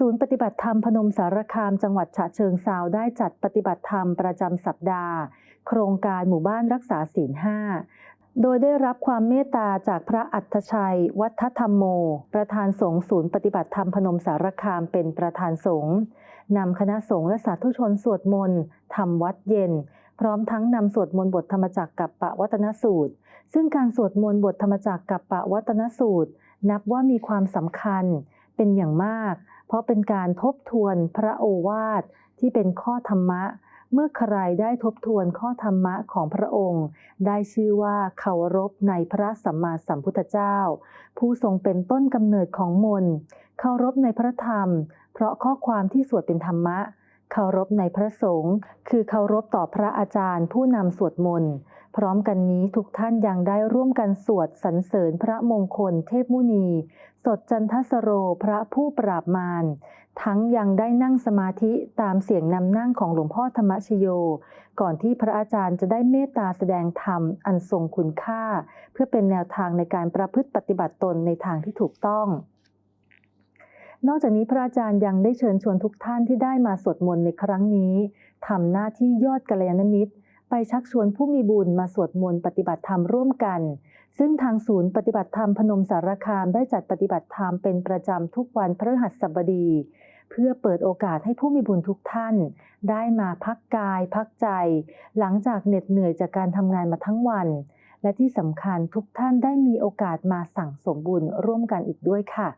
ศูนย์ปฏิบัติธรรมพนมสารคามจังหวัดฉะเชิงเซาได้จัดปฏิบัติธรรมประจำสัปดาห์ โครงการหมู่บ้านรักษาศีลห้าโดยได้รับความเมตตาจากพระอัตชัย วัฒธรรมโม ประธานสงฆ์ศูนย์ปฏิบัติธรรมพนมสารคามเป็นประธานสงฆ์นำคณะสงฆ์และสาธุชนสวดมนต์ทำวัดเย็น พร้อมทั้งนำสวดมนต์บทธรรมจักรกับปะวัตนสูตร ซึ่งการสวดมนต์บทธรรมจักรกับปะวัตนสูตร นับว่ามีความสำคัญเป็นอย่างมาก เพราะเป็นการทบทวนพระโอวาทที่เป็นข้อธรรมะ เมื่อใครได้ทบทวนข้อธรรมะของพระองค์ ได้ชื่อว่าเคารพในพระสัมมาสัมพุทธเจ้า ผู้ทรงเป็นต้นกำเนิดของมนต์เคารพในพระธรรม เพราะข้อความที่สวดเป็นธรรมะเคารพในพระสงฆ์คือเคารพต่อพระอาจารย์ผู้นำสวดมนต์ พร้อมกันนี้ทุกท่านยังได้ร่วมกันสวดสรรเสริญพระมงคลเทพมุนี สดจันทสโรพระผู้ปราบมาร ทั้งยังได้นั่งสมาธิตามเสียงนำนั่งของหลวงพ่อธรรมชโย ก่อนที่พระอาจารย์จะได้เมตตาแสดงธรรมอันทรงคุณค่า เพื่อเป็นแนวทางในการประพฤติปฏิบัติตนในทางที่ถูกต้องนอกจากนี้พระอาจารย์ยังได้เชิญชวนทุกท่านที่ได้มาสวดมนต์ในครั้งนี้ทำหน้าที่ยอดกัลยาณมิตร ไปชักชวนผู้มีบุญมาสวดมนต์ปฏิบัติธรรมร่วมกัน ซึ่งทางศูนย์ปฏิบัติธรรมพนมสารคามได้จัดปฏิบัติธรรมเป็นประจำทุกวันพฤหัสบดี เพื่อเปิดโอกาสให้ผู้มีบุญทุกท่าน ได้มาพักกายพักใจ หลังจากเหน็ดเหนื่อยจากการทำงานมาทั้งวัน และที่สำคัญทุกท่านได้มีโอกาสมาสั่งสมบุญร่วมกันอีกด้วยค่ะ